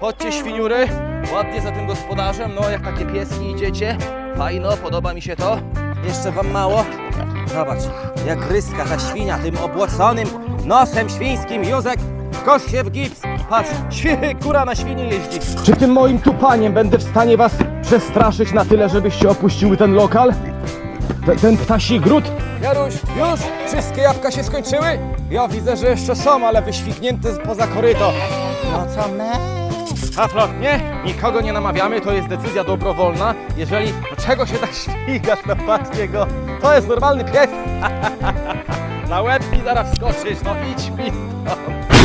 Chodźcie świniury, ładnie za tym gospodarzem, no jak takie pieski idziecie. Fajno, podoba mi się to. Jeszcze wam mało? Zobacz, jak ryska ta świnia tym obłoconym nosem świńskim. Józek, kosz się w gips. Patrz, świe, kura na świnie jeździ. Czy tym moim tupaniem będę w stanie was przestraszyć na tyle, żebyście opuściły ten lokal? Ten, ten ptasi gród? Jaruś, już? Wszystkie jabłka się skończyły? Ja widzę, że jeszcze są, ale wyśwignięte z- poza koryto. No co my? Haflo, nie, nikogo nie namawiamy, to jest decyzja dobrowolna. Jeżeli, no czego się tak śmigasz, no patrzcie go, to jest normalny pies. Na łeb mi zaraz wskoczysz, no idź mi stąd.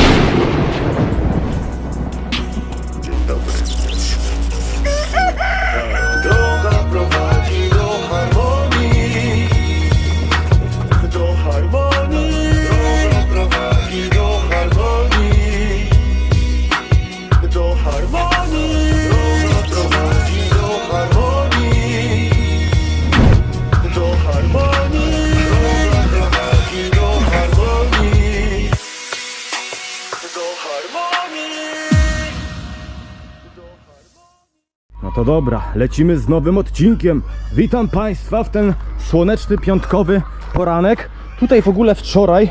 Dobra, lecimy z nowym odcinkiem. Witam Państwa w ten słoneczny piątkowy poranek. Tutaj w ogóle wczoraj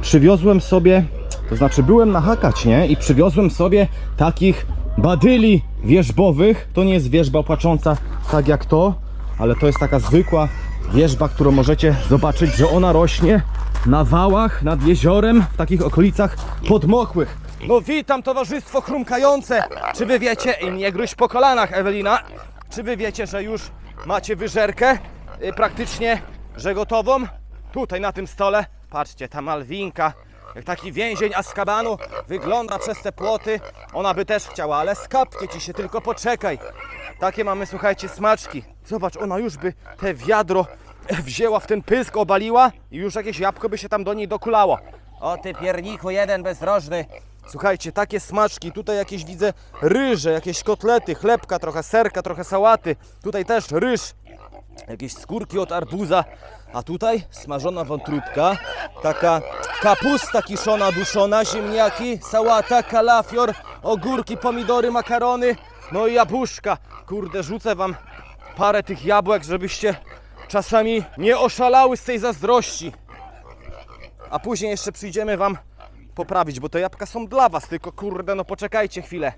przywiozłem sobie, to znaczy byłem na hakać, nie? I przywiozłem sobie takich badyli wierzbowych. To nie jest wierzba płacząca tak jak to, ale to jest taka zwykła wierzba, którą możecie zobaczyć, że ona rośnie na wałach nad jeziorem, w takich okolicach podmokłych. No witam towarzystwo chrumkające. Czy wy wiecie, i nie gruź po kolanach Ewelina, czy wy wiecie, że już macie wyżerkę y, praktycznie, że gotową? Tutaj na tym stole, patrzcie, ta malwinka, jak taki więzień Azkabanu wygląda przez te płoty. Ona by też chciała, ale skapnie ci się, tylko poczekaj. Takie mamy, słuchajcie, smaczki. Zobacz, ona już by te wiadro wzięła w ten pysk, obaliła i już jakieś jabłko by się tam do niej dokulało. O ty pierniku jeden bezdrożny. Słuchajcie, takie smaczki, tutaj jakieś widzę ryże, jakieś kotlety, chlebka, trochę serka, trochę sałaty. Tutaj też ryż, jakieś skórki od arbuza. A tutaj smażona wątróbka, taka kapusta kiszona, duszona, ziemniaki, sałata, kalafior, ogórki, pomidory, makarony, no i jabłuszka. Kurde, rzucę wam parę tych jabłek, żebyście czasami nie oszalały z tej zazdrości. A później jeszcze przyjdziemy wam poprawić, bo te jabłka są dla was, tylko kurde, no poczekajcie chwilę.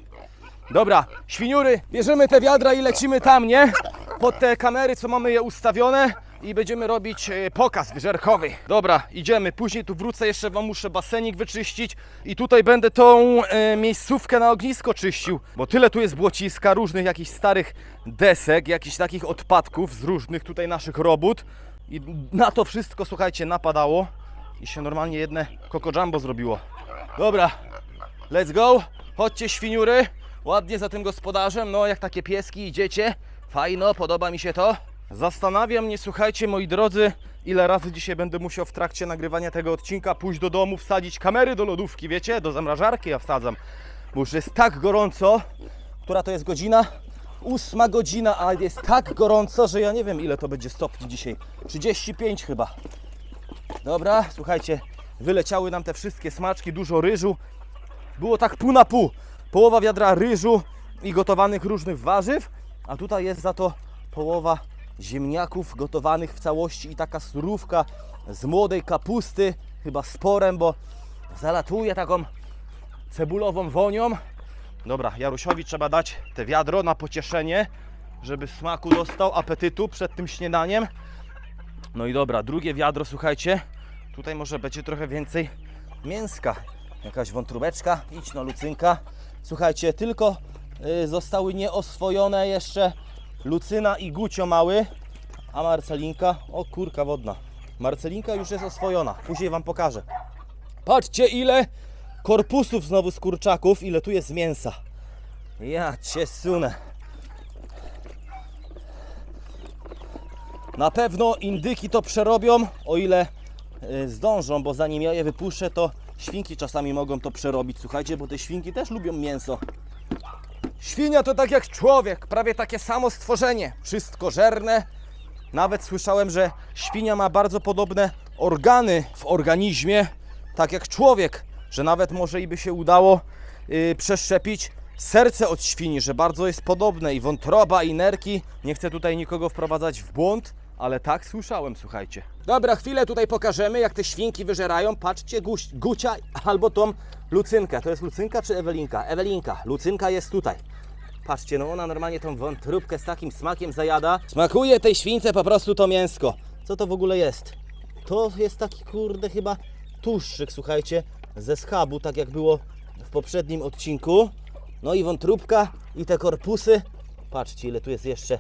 Dobra, świniury, bierzemy te wiadra i lecimy tam, nie? Pod te kamery, co mamy je ustawione i będziemy robić e, pokaz wyżerkowy. Dobra, idziemy. Później tu wrócę, jeszcze wam muszę basenik wyczyścić i tutaj będę tą e, miejscówkę na ognisko czyścił, bo tyle tu jest błociska, różnych jakichś starych desek, jakichś takich odpadków z różnych tutaj naszych robót i na to wszystko, słuchajcie, napadało i się normalnie jedne Coco Jumbo zrobiło. Dobra, let's go. Chodźcie świniury, ładnie za tym gospodarzem, no jak takie pieski idziecie. Fajno, podoba mi się to. Zastanawia mnie, słuchajcie moi drodzy, ile razy dzisiaj będę musiał w trakcie nagrywania tego odcinka pójść do domu, wsadzić kamery do lodówki, wiecie, do zamrażarki ja wsadzam. Bo już jest tak gorąco, która to jest godzina? Ósma godzina, a jest tak gorąco, że ja nie wiem ile to będzie stopni dzisiaj. 35 chyba. Dobra, słuchajcie, wyleciały nam te wszystkie smaczki, dużo ryżu. Było tak pół na pół. Połowa wiadra ryżu i gotowanych różnych warzyw, a tutaj jest za to połowa ziemniaków gotowanych w całości i taka surówka z młodej kapusty, chyba sporem, bo zalatuje taką cebulową wonią. Dobra, Jarusiowi trzeba dać te wiadro na pocieszenie, żeby smaku dostał, apetytu przed tym śniadaniem. No i dobra, drugie wiadro, słuchajcie. Tutaj może będzie trochę więcej mięska. Jakaś wątróbeczka, idź no Lucynka. Słuchajcie, tylko y, zostały nieoswojone jeszcze Lucyna i Gucio mały, a Marcelinka, o kurka wodna. Marcelinka już jest oswojona, później Wam pokażę. Patrzcie ile korpusów znowu z kurczaków, ile tu jest mięsa. Ja Cię sunę. Na pewno indyki to przerobią, o ile zdążą, bo zanim ja je wypuszczę, to świnki czasami mogą to przerobić. Słuchajcie, bo te świnki też lubią mięso. Świnia to tak jak człowiek, prawie takie samo stworzenie. Wszystko żerne. Nawet słyszałem, że świnia ma bardzo podobne organy w organizmie, tak jak człowiek, że nawet może i by się udało yy, przeszczepić serce od świni, że bardzo jest podobne i wątroba i nerki. Nie chcę tutaj nikogo wprowadzać w błąd, ale tak słyszałem, słuchajcie. Dobra, chwilę tutaj pokażemy, jak te świnki wyżerają. Patrzcie, guś, Gucia albo tą Lucynkę. To jest Lucynka czy Ewelinka? Ewelinka. Lucynka jest tutaj. Patrzcie, no ona normalnie tą wątróbkę z takim smakiem zajada. Smakuje tej śwince po prostu to mięsko. Co to w ogóle jest? To jest taki kurde chyba tłuszczyk, słuchajcie, ze schabu, tak jak było w poprzednim odcinku. No i wątróbka i te korpusy. Patrzcie, ile tu jest jeszcze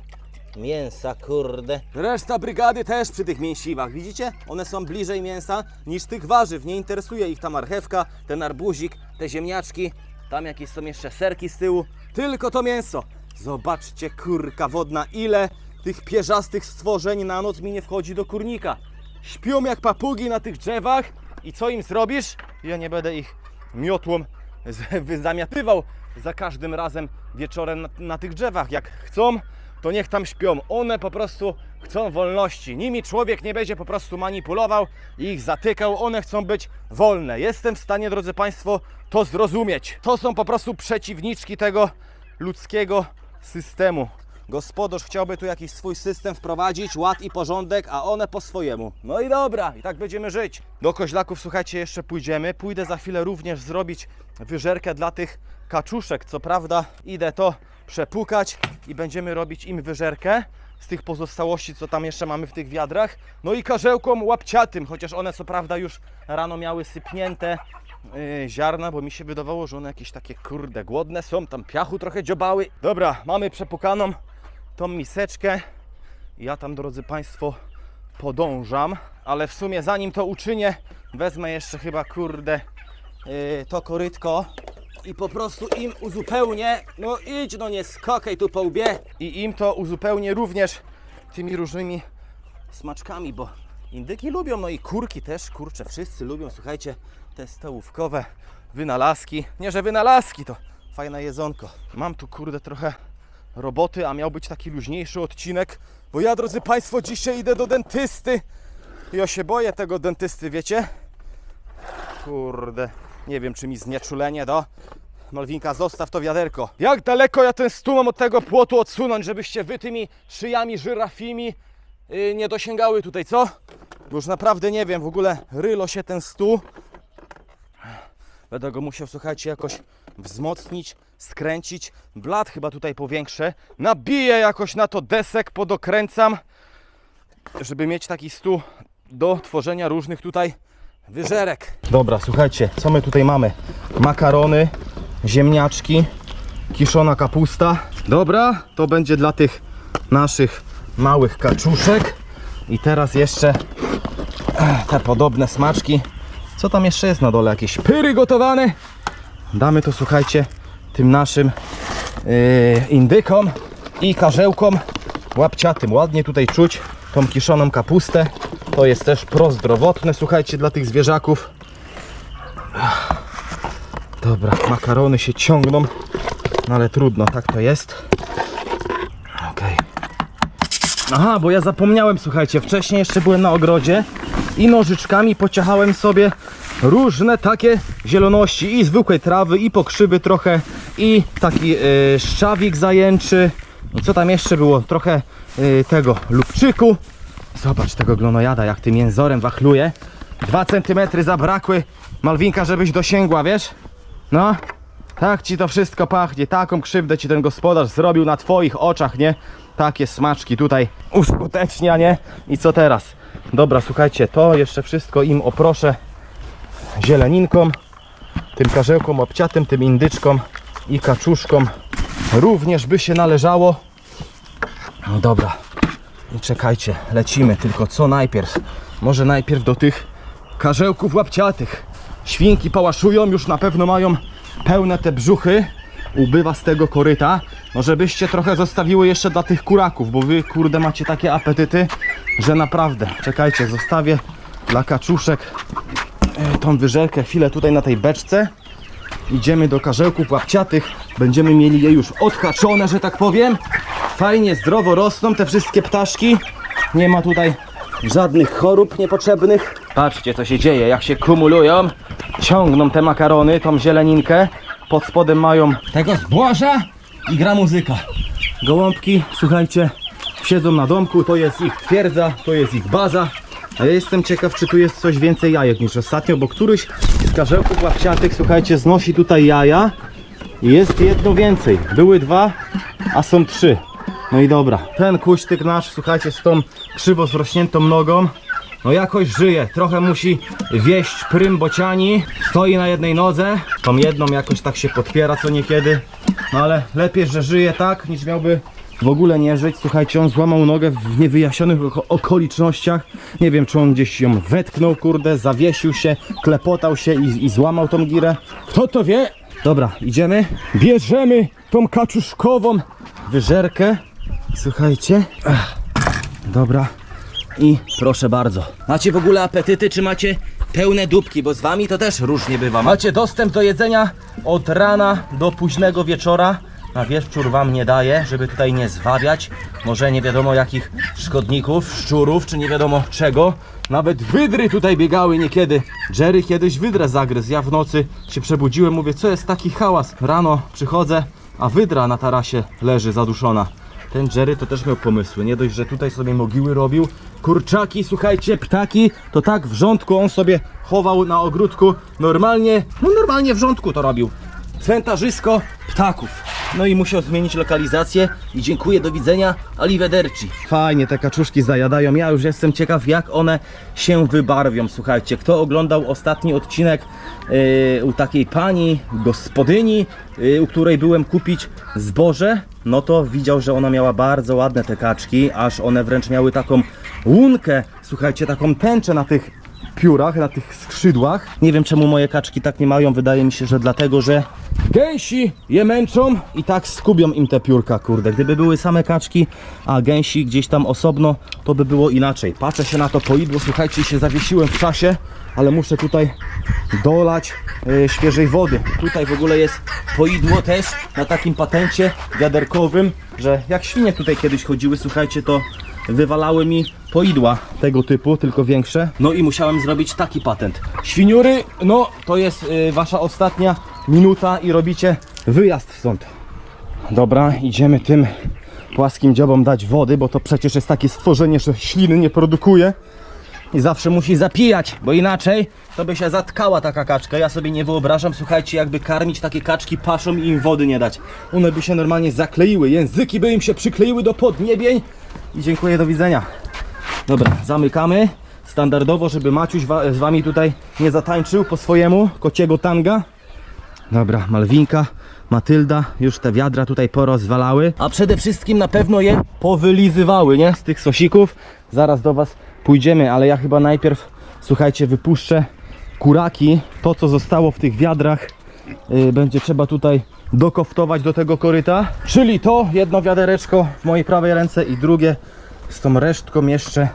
mięsa, kurde. Reszta brygady też przy tych mięsiwach, widzicie? One są bliżej mięsa niż tych warzyw. Nie interesuje ich ta marchewka, ten arbuzik, te ziemniaczki. Tam jakieś są jeszcze serki z tyłu. Tylko to mięso. Zobaczcie, kurka wodna, ile tych pierzastych stworzeń na noc mi nie wchodzi do kurnika. Śpią jak papugi na tych drzewach i co im zrobisz? Ja nie będę ich miotłą z- zamiatywał za każdym razem wieczorem na, na tych drzewach. Jak chcą, to niech tam śpią. One po prostu chcą wolności. Nimi człowiek nie będzie po prostu manipulował i ich zatykał. One chcą być wolne. Jestem w stanie, drodzy Państwo, to zrozumieć. To są po prostu przeciwniczki tego ludzkiego systemu. Gospodarz chciałby tu jakiś swój system wprowadzić, ład i porządek, a one po swojemu. No i dobra, i tak będziemy żyć. Do koźlaków, słuchajcie, jeszcze pójdziemy. Pójdę za chwilę również zrobić wyżerkę dla tych kaczuszek. Co prawda, idę to przepukać i będziemy robić im wyżerkę z tych pozostałości, co tam jeszcze mamy w tych wiadrach. No i karzełkom łapciatym, chociaż one co prawda już rano miały sypnięte yy, ziarna, bo mi się wydawało, że one jakieś takie kurde głodne są, tam piachu trochę dziobały. Dobra, mamy przepukaną tą miseczkę. Ja tam, drodzy Państwo, podążam, ale w sumie zanim to uczynię, wezmę jeszcze chyba kurde yy, to korytko i po prostu im uzupełnię, no idź no nie skokaj tu po łbie. I im to uzupełnię również tymi różnymi smaczkami, bo indyki lubią, no i kurki też, kurcze, wszyscy lubią, słuchajcie, te stołówkowe wynalazki, nie że wynalazki, to fajne jedzonko. Mam tu kurde trochę roboty, a miał być taki luźniejszy odcinek, bo ja, drodzy Państwo, dzisiaj idę do dentysty. Ja się boję tego dentysty, wiecie? Kurde, nie wiem, czy mi znieczulenie do. Malwinka, zostaw to wiaderko. Jak daleko ja ten stół mam od tego płotu odsunąć, żebyście wy tymi szyjami żyrafimi yy, nie dosięgały tutaj, co? Bo już naprawdę nie wiem, w ogóle rylo się ten stół. Będę go musiał, słuchajcie, jakoś wzmocnić, skręcić. Blat chyba tutaj powiększę. Nabiję jakoś na to desek, podokręcam, żeby mieć taki stół do tworzenia różnych tutaj wyżerek. Dobra, słuchajcie, co my tutaj mamy? Makarony, ziemniaczki, kiszona kapusta. Dobra, to będzie dla tych naszych małych kaczuszek. I teraz jeszcze te podobne smaczki. Co tam jeszcze jest na dole? Jakieś pyry gotowane. Damy to, słuchajcie, tym naszym yy, indykom i karzełkom łapciatym. Ładnie tutaj czuć tą kiszoną kapustę. To jest też prozdrowotne, słuchajcie, dla tych zwierzaków. Dobra, makarony się ciągną, no ale trudno, tak to jest. Okej. Aha, bo ja zapomniałem, słuchajcie, wcześniej jeszcze byłem na ogrodzie i nożyczkami pociachałem sobie różne takie zieloności i zwykłej trawy, i pokrzywy trochę, i taki e, szczawik zajęczy. I co tam jeszcze było? Trochę e, tego lubczyku. Zobacz tego glonojada, jak tym jęzorem wachluje. Dwa centymetry zabrakły, Malwinka, żebyś dosięgła, wiesz? No, tak ci to wszystko pachnie, taką krzywdę ci ten gospodarz zrobił na twoich oczach, nie? Takie smaczki tutaj uskutecznia, nie? I co teraz? Dobra, słuchajcie, to jeszcze wszystko im oproszę zieleninką, tym karzełkom obciatym, tym indyczkom i kaczuszkom również by się należało. No dobra, i czekajcie, lecimy, tylko co najpierw? Może najpierw do tych karzełków łapciatych. Świnki pałaszują, już na pewno mają pełne te brzuchy. Ubywa z tego koryta. Może byście trochę zostawiły jeszcze dla tych kuraków, bo wy kurde macie takie apetyty, że naprawdę. Czekajcie, zostawię dla kaczuszek e, tą wyżerkę chwilę tutaj na tej beczce. Idziemy do karzełków łapciatych. Będziemy mieli je już odhaczone, że tak powiem. Fajnie, zdrowo rosną te wszystkie ptaszki. Nie ma tutaj żadnych chorób niepotrzebnych. Patrzcie co się dzieje, jak się kumulują. Ciągną te makarony, tą zieleninkę. Pod spodem mają tego zboża i gra muzyka. Gołąbki, słuchajcie, siedzą na domku, to jest ich twierdza, to jest ich baza. A ja jestem ciekaw, czy tu jest coś więcej jajek niż ostatnio, bo któryś z karzełków łapciatych, słuchajcie, znosi tutaj jaja. Jest jedno więcej. Były dwa, a są trzy. No i dobra. Ten kuśtyk nasz, słuchajcie, z tą krzywo zrośniętą nogą, no jakoś żyje. Trochę musi wieść prym bociani. Stoi na jednej nodze. Tą jedną jakoś tak się podpiera co niekiedy. No ale lepiej, że żyje tak, niż miałby w ogóle nie żyć. Słuchajcie, on złamał nogę w niewyjaśnionych oko- okolicznościach. Nie wiem, czy on gdzieś ją wetknął, kurde, zawiesił się, klepotał się i, i złamał tą girę. Kto to wie? Dobra, idziemy. Bierzemy tą kaczuszkową wyżerkę. Słuchajcie. Dobra. I proszę bardzo. Macie w ogóle apetyty, czy macie pełne dupki? Bo z wami to też różnie bywa. Macie dostęp do jedzenia od rana do późnego wieczora. Na wieczór wam nie daje, żeby tutaj nie zwabiać. Może nie wiadomo jakich szkodników, szczurów, czy nie wiadomo czego. Nawet wydry tutaj biegały niekiedy. Jerry kiedyś wydrę zagryzł. Ja w nocy się przebudziłem, mówię, co jest taki hałas? Rano przychodzę, a wydra na tarasie leży zaduszona. Ten Jerry to też miał pomysły. Nie dość, że tutaj sobie mogiły robił. Kurczaki, słuchajcie, ptaki, to tak w rządku on sobie chował na ogródku. Normalnie, no normalnie w rządku to robił. Cmentarzysko ptaków. No i musiał zmienić lokalizację i dziękuję, do widzenia, arrivederci. Fajnie, te kaczuszki zajadają. Ja już jestem ciekaw, jak one się wybarwią. Słuchajcie, kto oglądał ostatni odcinek yy, u takiej pani, gospodyni, yy, u której byłem kupić zboże, no to widział, że ona miała bardzo ładne te kaczki, aż one wręcz miały taką łunkę, słuchajcie, taką tęczę na tych piórach, na tych skrzydłach. Nie wiem czemu moje kaczki tak nie mają, wydaje mi się, że dlatego, że gęsi je męczą i tak skubią im te piórka, kurde. Gdyby były same kaczki, a gęsi gdzieś tam osobno, to by było inaczej. Patrzę się na to poidło, słuchajcie, się zawiesiłem w czasie, ale muszę tutaj dolać e, świeżej wody. Tutaj w ogóle jest poidło też na takim patencie wiaderkowym, że jak świnie tutaj kiedyś chodziły, słuchajcie, to wywalały mi poidła tego typu, tylko większe. No i musiałem zrobić taki patent. Świniury, no to jest y, wasza ostatnia minuta i robicie wyjazd stąd. Dobra, idziemy tym płaskim dziobom dać wody, bo to przecież jest takie stworzenie, że śliny nie produkuje. I zawsze musi zapijać, bo inaczej to by się zatkała taka kaczka. Ja sobie nie wyobrażam, słuchajcie, jakby karmić takie kaczki paszą i im wody nie dać. One by się normalnie zakleiły, języki by im się przykleiły do podniebień. I dziękuję, do widzenia. Dobra, zamykamy. Standardowo, żeby Maciuś wa- z wami tutaj nie zatańczył po swojemu kociego tanga. Dobra, Malwinka, Matylda już te wiadra tutaj porozwalały. A przede wszystkim na pewno je powylizywały, nie? Z tych sosików. Zaraz do Was pójdziemy, ale ja chyba najpierw, słuchajcie, wypuszczę kuraki. To, co zostało w tych wiadrach, yy, będzie trzeba tutaj dokoftować do tego koryta. Czyli to jedno wiadereczko w mojej prawej ręce i drugie z tą resztką jeszcze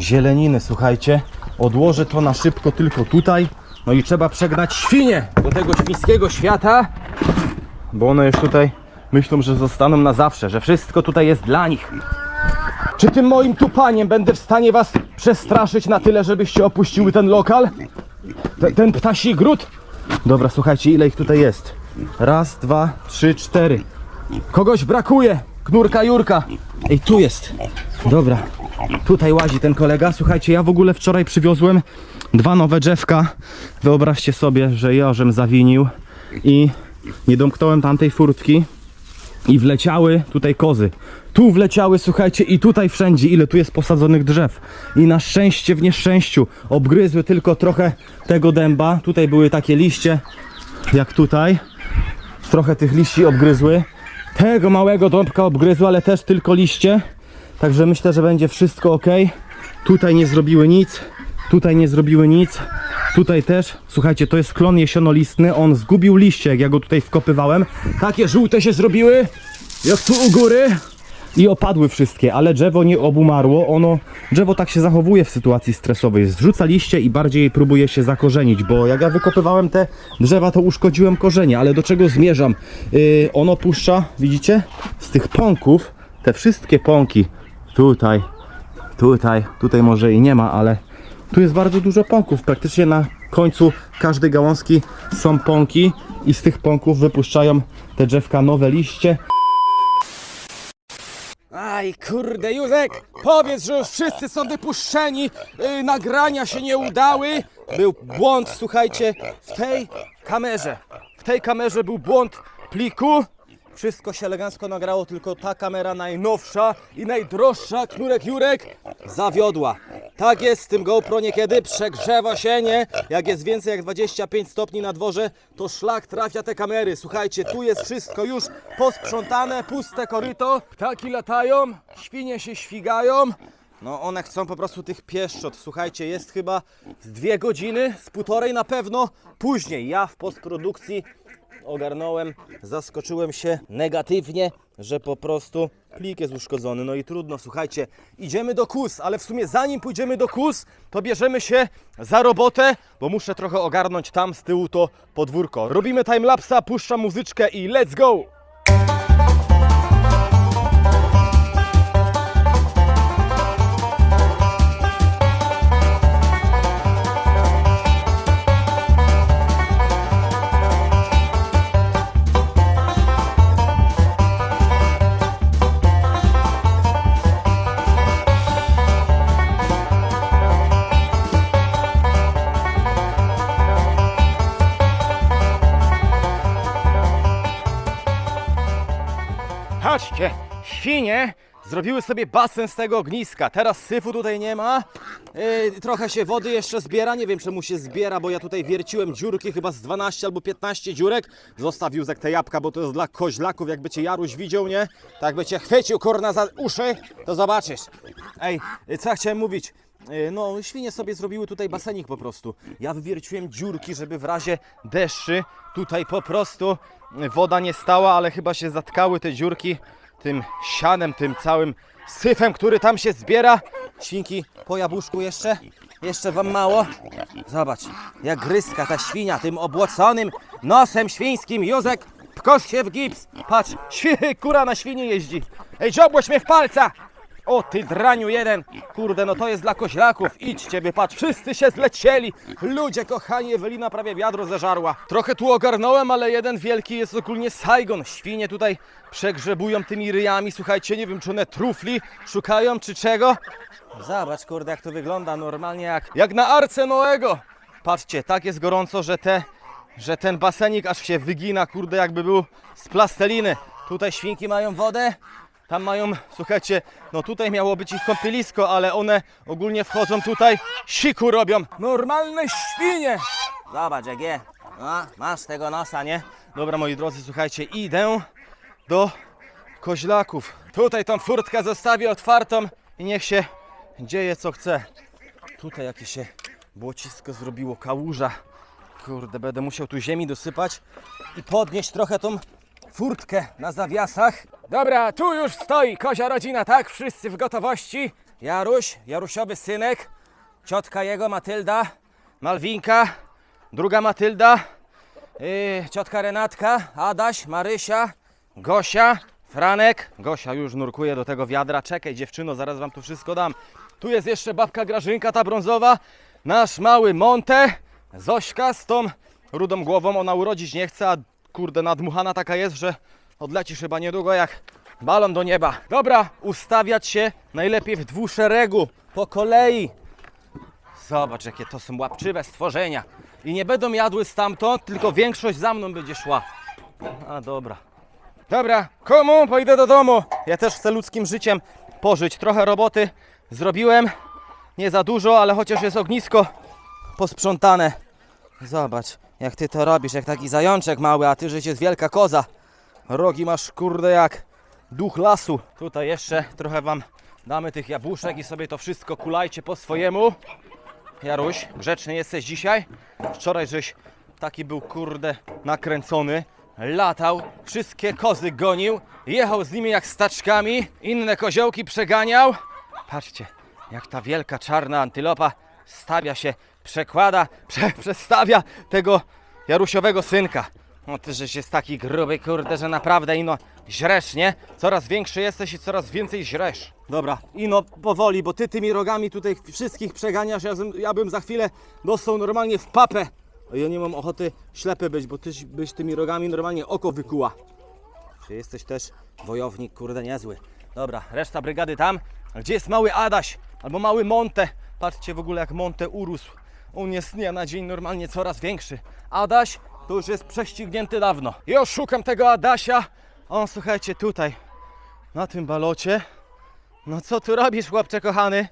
zieleniny, słuchajcie. Odłożę to na szybko tylko tutaj. No i trzeba przegnać świnie do tego świńskiego świata, bo one już tutaj myślą, że zostaną na zawsze, że wszystko tutaj jest dla nich. Czy tym moim tupaniem będę w stanie was przestraszyć na tyle, żebyście opuściły ten lokal? Ten, ten ptasi gród? Dobra, słuchajcie, ile ich tutaj jest? Raz, dwa, trzy, cztery. Kogoś brakuje! Knurka Jurka! Ej, tu jest! Dobra, tutaj łazi ten kolega. Słuchajcie, ja w ogóle wczoraj przywiozłem dwa nowe drzewka. Wyobraźcie sobie, że jożem zawinił i nie domknąłem tamtej furtki i wleciały tutaj kozy. Tu wleciały, słuchajcie, i tutaj wszędzie, ile tu jest posadzonych drzew. I na szczęście w nieszczęściu obgryzły tylko trochę tego dęba. Tutaj były takie liście, jak tutaj. Trochę tych liści obgryzły. Tego małego dąbka obgryzły, ale też tylko liście. Także myślę, że będzie wszystko ok. Tutaj nie zrobiły nic. Tutaj nie zrobiły nic. Tutaj też, słuchajcie, to jest klon jesionolistny. On zgubił liście, jak ja go tutaj wkopywałem. Takie żółte się zrobiły, jak tu u góry. I opadły wszystkie, ale drzewo nie obumarło. Ono, drzewo tak się zachowuje w sytuacji stresowej. Zrzuca liście i bardziej próbuje się zakorzenić, bo jak ja wykopywałem te drzewa, to uszkodziłem korzenie, ale do czego zmierzam? Yy, ono puszcza, widzicie? Z tych pąków, te wszystkie pąki, tutaj, tutaj, tutaj może i nie ma, ale tu jest bardzo dużo pąków. Praktycznie na końcu każdej gałązki są pąki i z tych pąków wypuszczają te drzewka nowe liście. Aj, kurde, Józek, powiedz, że już wszyscy są wypuszczeni, yy, nagrania się nie udały. Był błąd, słuchajcie, w tej kamerze. W tej kamerze był błąd pliku. Wszystko się elegancko nagrało, tylko ta kamera najnowsza i najdroższa, Knurek Jurek, zawiodła. Tak jest z tym GoPro niekiedy, przegrzewa się, nie? Jak jest więcej jak 25 stopni na dworze, to szlak trafia te kamery. Słuchajcie, tu jest wszystko już posprzątane, puste koryto, ptaki latają, świnie się świgają. No one chcą po prostu tych pieszczot. Słuchajcie, jest chyba z dwie godziny, z półtorej na pewno później. Ja w postprodukcji ogarnąłem, zaskoczyłem się negatywnie, że po prostu plik jest uszkodzony. No i trudno, słuchajcie, idziemy do KUS, ale w sumie zanim pójdziemy do KUS, to bierzemy się za robotę, bo muszę trochę ogarnąć tam z tyłu to podwórko. Robimy timelapsa, puszczam muzyczkę i let's go! Patrzcie, świnie zrobiły sobie basen z tego ogniska. Teraz syfu tutaj nie ma. Yy, trochę się wody jeszcze zbiera. Nie wiem czemu się zbiera, bo ja tutaj wierciłem dziurki, chyba z 12 albo 15 dziurek. Zostaw Józek te jabłka, bo to jest dla koźlaków. Jakby cię Jaruś widział, nie? Tak by cię chwycił kurna za uszy, to zobaczysz. Ej, yy, co ja chciałem mówić? Yy, No, świnie sobie zrobiły tutaj basenik po prostu. Ja wywierciłem dziurki, żeby w razie deszczy tutaj po prostu woda nie stała, ale chyba się zatkały te dziurki tym sianem, tym całym syfem, który tam się zbiera. Świnki po jabłuszku jeszcze? Jeszcze wam mało? Zobacz, jak gryzka ta świnia tym obłoconym nosem świńskim. Józek, pkosz się w gips. Patrz, świ- kura na świnie jeździ. Ej, dziobłeś mnie w palca! O ty draniu jeden! Kurde, no to jest dla koźlaków. Idźcie, by patrz, wszyscy się zlecieli. Ludzie, kochani, Ewelina prawie wiadro zeżarła. Trochę tu ogarnąłem, ale jeden wielki jest ogólnie Saigon. Świnie tutaj przegrzebują tymi ryjami. Słuchajcie, nie wiem, czy one trufli szukają, czy czego. Zobacz, kurde, jak to wygląda normalnie, jak, jak na Arce Noego. Patrzcie, tak jest gorąco, że te że ten basenik aż się wygina, kurde, jakby był z plasteliny. Tutaj świnki mają wodę, tam mają, słuchajcie, no tutaj miało być ich kąpielisko, ale one ogólnie wchodzą tutaj, siku robią. Normalne świnie! Zobacz, jak je. A, masz tego nosa, nie? Dobra, moi drodzy, słuchajcie, idę do koźlaków. Tutaj tą furtkę zostawię otwartą i niech się dzieje co chce. Tutaj jakieś się błocisko zrobiło, kałuża. Kurde, będę musiał tu ziemi dosypać i podnieść trochę tą furtkę na zawiasach. Dobra, tu już stoi kozia rodzina, tak? Wszyscy w gotowości. Jaruś, Jarusiowy synek, ciotka jego Matylda, Malwinka, druga Matylda, yy, ciotka Renatka, Adaś, Marysia, Gosia, Franek. Gosia już nurkuje do tego wiadra. Czekaj dziewczyno, zaraz wam tu wszystko dam. Tu jest jeszcze babka Grażynka, ta brązowa, nasz mały Monte, Zośka z tą rudą głową. Ona urodzić nie chce, a kurde nadmuchana taka jest, że odlecisz chyba niedługo jak balon do nieba. Dobra, ustawiać się najlepiej w dwuszeregu, po kolei. Zobacz, jakie to są łapczywe stworzenia. I nie będą jadły stamtąd, tylko większość za mną będzie szła. A dobra. Dobra, komu? Pójdę do domu. Ja też chcę ludzkim życiem pożyć. Trochę roboty zrobiłem. Nie za dużo, ale chociaż jest ognisko posprzątane. Zobacz, jak ty to robisz, jak taki zajączek mały, a ty żyć jest wielka koza. Rogi masz kurde jak duch lasu. Tutaj jeszcze trochę wam damy tych jabłuszek i sobie to wszystko kulajcie po swojemu. Jaruś, grzeczny jesteś dzisiaj. Wczoraj żeś taki był kurde nakręcony. latał, wszystkie kozy gonił, jechał z nimi jak staczkami, inne koziołki przeganiał. Patrzcie, jak ta wielka czarna antylopa stawia się, przekłada, prze, przestawia tego Jarusiowego synka. No ty żeś jest taki gruby, kurde, że naprawdę ino źresz, nie? Coraz większy jesteś i coraz więcej źresz. Dobra, ino powoli, bo ty tymi rogami tutaj wszystkich przeganiasz, ja, bym- ja bym za chwilę dostał normalnie w papę. Ja nie mam ochoty ślepy być, bo ty byś tymi rogami normalnie oko wykuła. Czy jesteś też wojownik, kurde, niezły. Dobra, reszta brygady tam. A gdzie jest mały Adaś? Albo mały Monte? Patrzcie w ogóle jak Monte urósł. On jest dnia na dzień normalnie coraz większy. Adaś to już jest prześcignięty dawno. Ja szukam tego Adasia. On, słuchajcie, tutaj, na tym balocie. No co tu robisz, chłopcze kochany?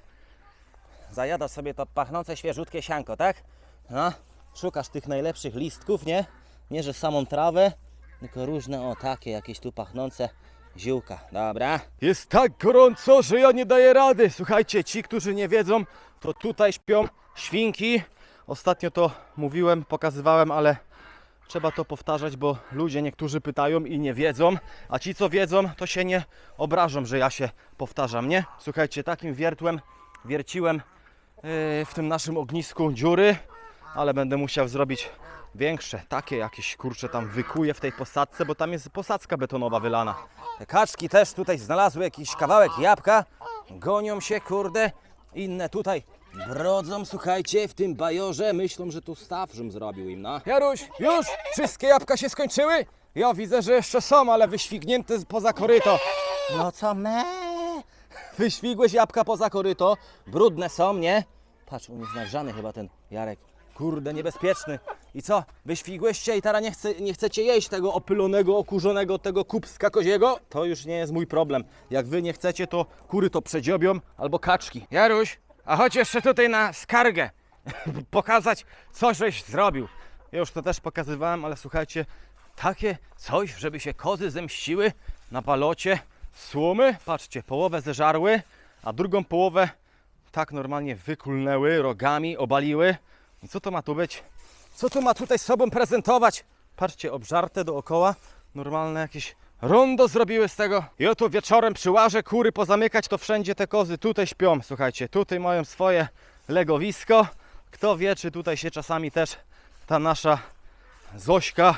Zajadasz sobie to pachnące, świeżutkie sianko, tak? No, szukasz tych najlepszych listków, nie? Nie, że samą trawę, tylko różne, o takie, jakieś tu pachnące ziółka. Dobra. Jest tak gorąco, że ja nie daję rady. Słuchajcie, ci, którzy nie wiedzą, to tutaj śpią świnki. Ostatnio to mówiłem, pokazywałem, ale trzeba to powtarzać, bo ludzie niektórzy pytają i nie wiedzą, a ci, co wiedzą, to się nie obrażą, że ja się powtarzam, nie? Słuchajcie, takim wiertłem wierciłem yy, w tym naszym ognisku dziury, ale będę musiał zrobić większe, takie jakieś kurcze tam wykuję w tej posadce, bo tam jest posadzka betonowa wylana. Te kaczki też tutaj znalazły jakiś kawałek jabłka, gonią się, kurde, inne tutaj brodzą, słuchajcie, w tym bajorze, myślą, że tu staw żem zrobił im, no. Jaruś, już? Wszystkie jabłka się skończyły? Ja widzę, że jeszcze są, ale wyśwignięte z- poza koryto. No co me? Wyświgłeś jabłka poza koryto, brudne są, nie? Patrz, on jest nagrzany chyba ten Jarek. Kurde, niebezpieczny. I co? Wyświgłeście i teraz nie, chce, nie chcecie jeść tego opylonego, okurzonego, tego kupska koziego? To już nie jest mój problem. Jak wy nie chcecie, to kury to przedziobią albo kaczki. Jaruś, a chodź jeszcze tutaj na skargę. Pokazać, co żeś zrobił. Ja już to też pokazywałem, ale słuchajcie, takie coś, żeby się kozy zemściły na balocie słomy. Patrzcie, połowę zeżarły, a drugą połowę tak normalnie wykulnęły, rogami obaliły. I co to ma tu być? Co to ma tutaj sobą prezentować? Patrzcie, obżarte dookoła, normalne jakieś rondo zrobiły z tego. I oto wieczorem przy łaże kury pozamykać, to wszędzie te kozy tutaj śpią. Słuchajcie, tutaj mają swoje legowisko. Kto wie, czy tutaj się czasami też ta nasza Zośka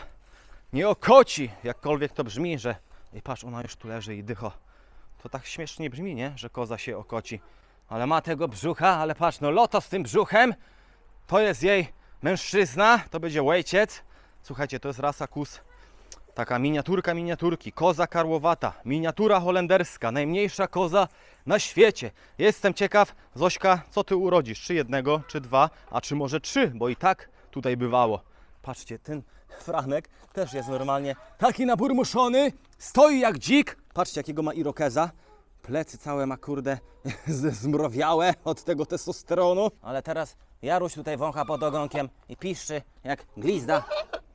nie okoci, jakkolwiek to brzmi, że i patrz, ona już tu leży i dycho. To tak śmiesznie brzmi, nie? Że koza się okoci. Ale ma tego brzucha, ale patrz, no loto z tym brzuchem, to jest jej mężczyzna, to będzie łejciec. Słuchajcie, to jest rasa kus. Taka miniaturka miniaturki, koza karłowata, miniatura holenderska, najmniejsza koza na świecie. Jestem ciekaw, Zośka, co ty urodzisz? Czy jednego, czy dwa, a czy może trzy, bo i tak tutaj bywało. Patrzcie, ten Franek też jest normalnie taki naburmuszony, stoi jak dzik. Patrzcie, jakiego ma irokeza. Plecy całe ma, kurde, zmrowiałe od tego testosteronu. Ale teraz Jaruś tutaj wącha pod ogonkiem i piszczy jak glizda.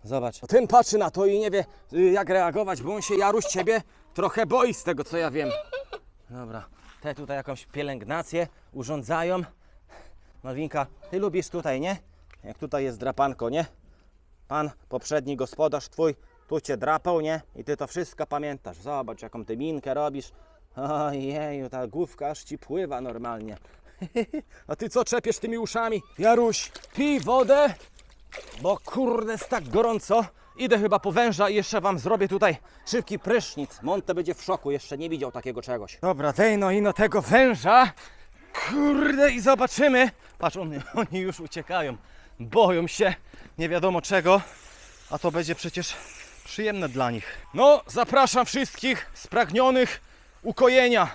Zobacz. Ten patrzy na to i nie wie, y, jak reagować, bo on się, Jaruś, ciebie trochę boi z tego, co ja wiem. Dobra, te tutaj jakąś pielęgnację urządzają. Malwinka, ty lubisz tutaj, nie? Jak tutaj jest drapanko, nie? Pan, poprzedni gospodarz twój, tu cię drapał, nie? I ty to wszystko pamiętasz. Zobacz, jaką ty minkę robisz. Ojeju, ta główka aż ci pływa normalnie. A ty co czepiesz tymi uszami? Jaruś, pij wodę, bo kurde jest tak gorąco. Idę chyba po węża i jeszcze wam zrobię tutaj szybki prysznic. Monte będzie w szoku, jeszcze nie widział takiego czegoś. Dobra, dej no i no tego węża. Kurde i zobaczymy. Patrz, oni, oni już uciekają. Boją się nie wiadomo czego, a to będzie przecież przyjemne dla nich. No, zapraszam wszystkich spragnionych ukojenia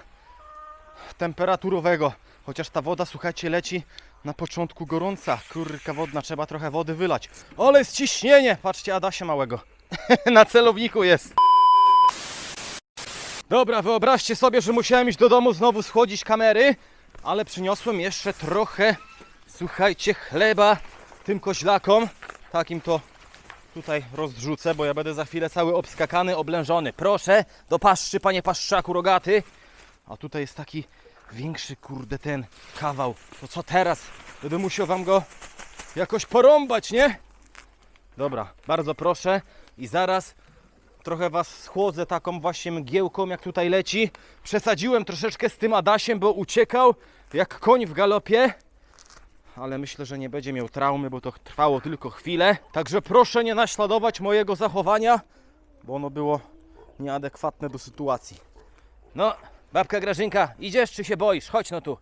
temperaturowego. Chociaż ta woda, słuchajcie, leci na początku gorąca. Kurka wodna, trzeba trochę wody wylać. Ale jest ciśnienie! Patrzcie, Adasia małego. na celowniku jest. Dobra, wyobraźcie sobie, że musiałem iść do domu znowu schłodzić kamery, ale przyniosłem jeszcze trochę, słuchajcie, chleba tym koźlakom. Takim to tutaj rozrzucę, bo ja będę za chwilę cały obskakany, oblężony. Proszę, do paszczy, panie paszczaku rogaty. A tutaj jest taki większy, kurde, ten kawał. To co teraz? Będę musiał wam go jakoś porąbać, nie? Dobra, bardzo proszę i zaraz trochę was schłodzę taką właśnie mgiełką, jak tutaj leci. Przesadziłem troszeczkę z tym Adasiem, bo uciekał jak koń w galopie. Ale myślę, że nie będzie miał traumy, bo to trwało tylko chwilę. Także proszę nie naśladować mojego zachowania, bo ono było nieadekwatne do sytuacji. No, babka Grażynka, idziesz czy się boisz? Chodź no tu.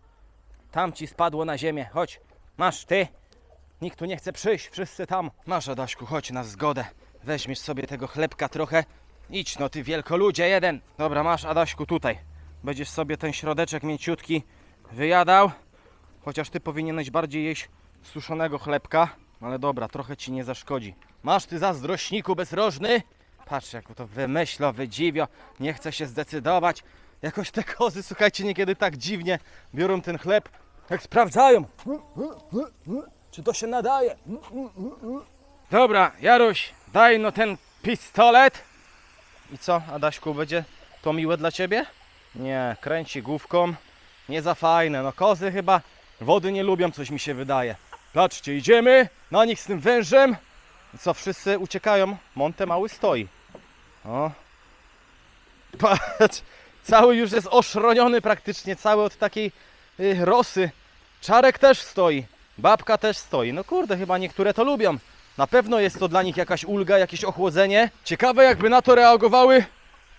Tam ci spadło na ziemię, chodź. Masz ty. Nikt tu nie chce przyjść, wszyscy tam. Masz Adaśku, chodź na zgodę. Weźmiesz sobie tego chlebka trochę. Idź no ty wielkoludzie jeden. Dobra, masz Adaśku tutaj. Będziesz sobie ten środeczek mięciutki wyjadał. Chociaż ty powinieneś bardziej jeść suszonego chlebka. Ale dobra, trochę ci nie zaszkodzi. Masz ty zazdrośniku bezrożny. Patrz jak to wymyśla, wydziwia. Nie chce się zdecydować. Jakoś te kozy, słuchajcie, niekiedy tak dziwnie biorą ten chleb. Jak sprawdzają. Czy to się nadaje? Dobra, Jaruś, daj no ten pistolet. I co, Adaśku, będzie to miłe dla ciebie? Nie, kręci główką. Nie za fajne. No kozy chyba wody nie lubią, coś mi się wydaje. Patrzcie, idziemy na nich z tym wężem. I co, wszyscy uciekają? Monte mały stoi. O. Patrz, cały już jest oszroniony praktycznie, cały od takiej y, rosy. Czarek też stoi, babka też stoi. No kurde, chyba niektóre to lubią. Na pewno jest to dla nich jakaś ulga, jakieś ochłodzenie. Ciekawe jakby na to reagowały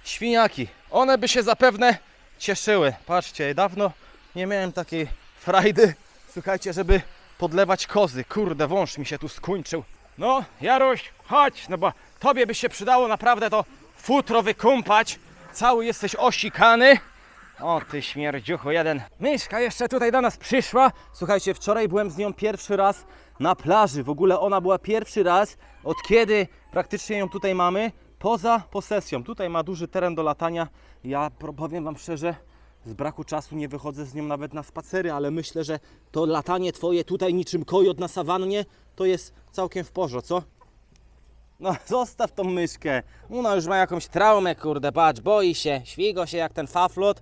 świniaki. One by się zapewne cieszyły. Patrzcie, dawno nie miałem takiej frajdy, słuchajcie, żeby podlewać kozy. Kurde, wąż mi się tu skończył. No, Jaruś, chodź, no bo tobie by się przydało naprawdę to futro wykąpać. Cały jesteś osikany. O ty śmierdziuchu jeden. Myszka jeszcze tutaj do nas przyszła. Słuchajcie, wczoraj byłem z nią pierwszy raz na plaży. W ogóle ona była pierwszy raz, od kiedy praktycznie ją tutaj mamy, poza posesją. Tutaj ma duży teren do latania. Ja powiem Wam szczerze, z braku czasu nie wychodzę z nią nawet na spacery, ale myślę, że to latanie Twoje tutaj niczym kojot na sawannie to jest całkiem w porządku, co? No, zostaw tą myszkę. Ona już ma jakąś traumę, kurde, patrz, boi się, świgo się jak ten faflot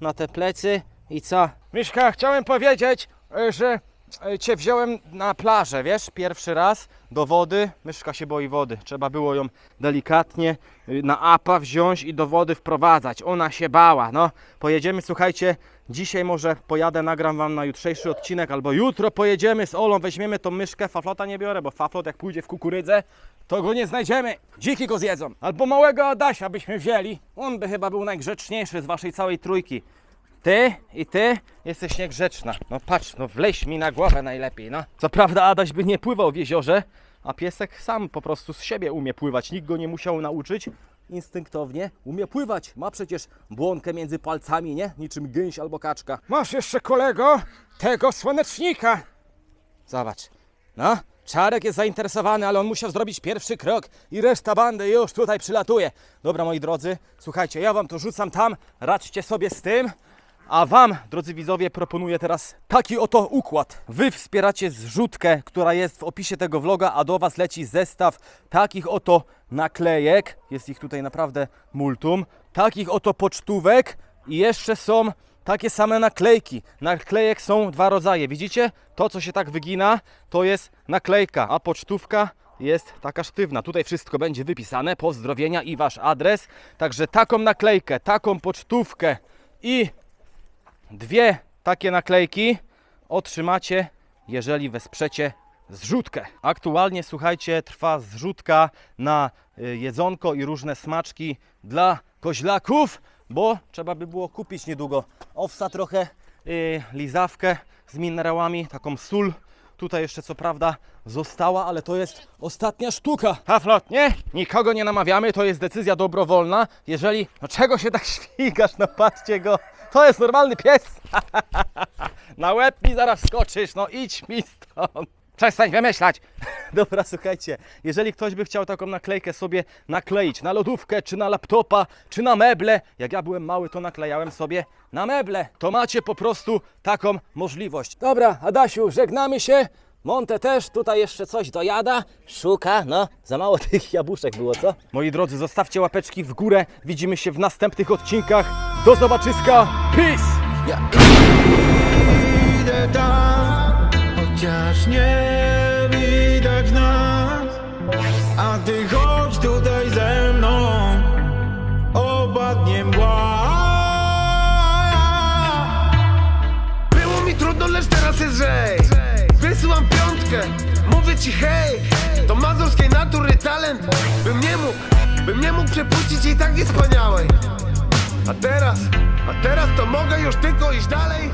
na te plecy i co? Myszka, chciałem powiedzieć, że Cię wziąłem na plażę, wiesz, pierwszy raz do wody. Myszka się boi wody. Trzeba było ją delikatnie y, na apa wziąć i do wody wprowadzać. Ona się bała. No, pojedziemy, słuchajcie, dzisiaj może pojadę, nagram Wam na jutrzejszy odcinek, albo jutro pojedziemy z Olą, weźmiemy tą myszkę. Faflota nie biorę, bo faflot jak pójdzie w kukurydzę, to go nie znajdziemy. Dziki go zjedzą. Albo małego Adasia byśmy wzięli. On by chyba był najgrzeczniejszy z Waszej całej trójki. Ty i ty jesteś niegrzeczna. No patrz, no wleź mi na głowę najlepiej, no. Co prawda Adaś by nie pływał w jeziorze, a piesek sam po prostu z siebie umie pływać. Nikt go nie musiał nauczyć. Instynktownie umie pływać. Ma przecież błonkę między palcami, nie? Niczym gęś albo kaczka. Masz jeszcze kolego tego słonecznika. Zobacz. No, Czarek jest zainteresowany, ale on musiał zrobić pierwszy krok i reszta bandy już tutaj przylatuje. Dobra, moi drodzy, słuchajcie, ja wam to rzucam tam, radźcie sobie z tym. A Wam, drodzy widzowie, proponuję teraz taki oto układ. Wy wspieracie zrzutkę, która jest w opisie tego vloga, a do Was leci zestaw takich oto naklejek. Jest ich tutaj naprawdę multum. Takich oto pocztówek i jeszcze są takie same naklejki. Naklejek są dwa rodzaje. Widzicie? To, co się tak wygina, to jest naklejka, a pocztówka jest taka sztywna. Tutaj wszystko będzie wypisane, pozdrowienia i Wasz adres. Także taką naklejkę, taką pocztówkę i dwie takie naklejki otrzymacie, jeżeli wesprzecie zrzutkę. Aktualnie, słuchajcie, trwa zrzutka na y, jedzonko i różne smaczki dla koźlaków, bo trzeba by było kupić niedługo owsa trochę, y, lizawkę z minerałami, taką sól. Tutaj jeszcze co prawda została, ale to jest ostatnia sztuka. Haflot, nie? Nikogo nie namawiamy, to jest decyzja dobrowolna. Jeżeli, no czego się tak świgasz, no patrzcie go, to jest normalny pies. Na łeb mi zaraz skoczysz, no idź mi stąd. Przestań wymyślać. Dobra, słuchajcie, jeżeli ktoś by chciał taką naklejkę sobie nakleić na lodówkę, czy na laptopa, czy na meble, jak ja byłem mały, to naklejałem sobie na meble, to macie po prostu taką możliwość. Dobra, Adasiu, żegnamy się. Monte też tutaj jeszcze coś dojada, szuka, no, za mało tych jabłuszek było, co? Moi drodzy, zostawcie łapeczki w górę, widzimy się w następnych odcinkach. Do zobaczyska. Peace! Ja idę tam, chociaż nie widać nas. A ty chodź tutaj ze mną. Opadnie mgła. Było mi trudno, lecz teraz jest lżej Wysyłam piątkę, mówię ci hej. To mazurskiej natury talent. Bym nie mógł, bym nie mógł przepuścić jej takiej wspaniałej. A teraz, a teraz to mogę już tylko iść dalej?